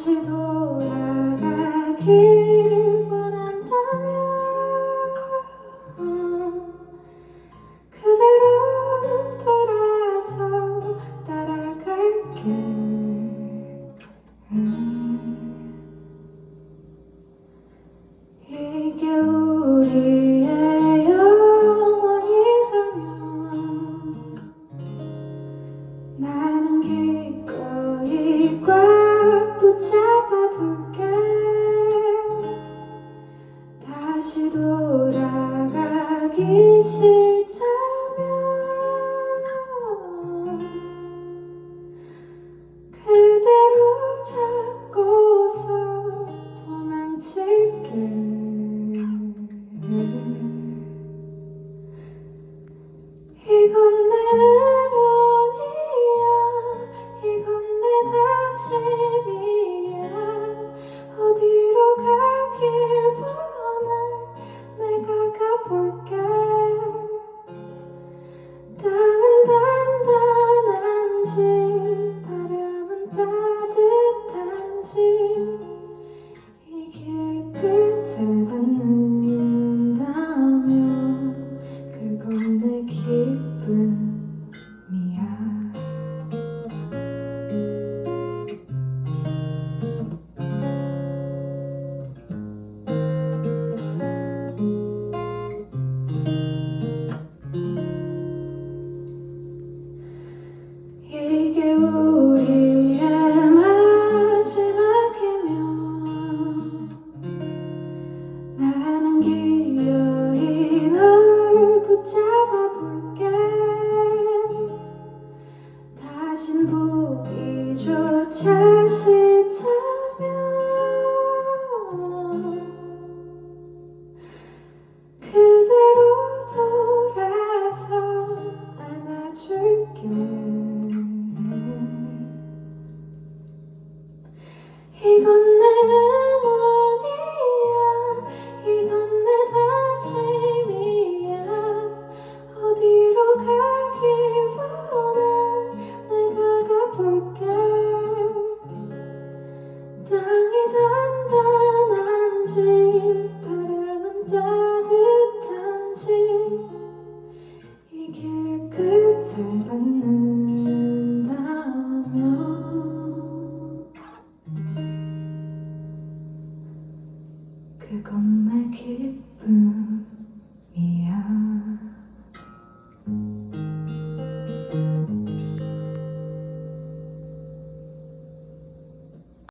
다시 돌아가길 원한다면 그대로 돌아서 따라갈게. 이게 우리 나는 기꺼이 붙잡아둘게. 다시 돌아가기 싫어. 轻 다시 자면 그대로 돌아서 안아줄게. 이건 바람은 따뜻한지 이게 끝을 받는다면 그건 내 기쁨.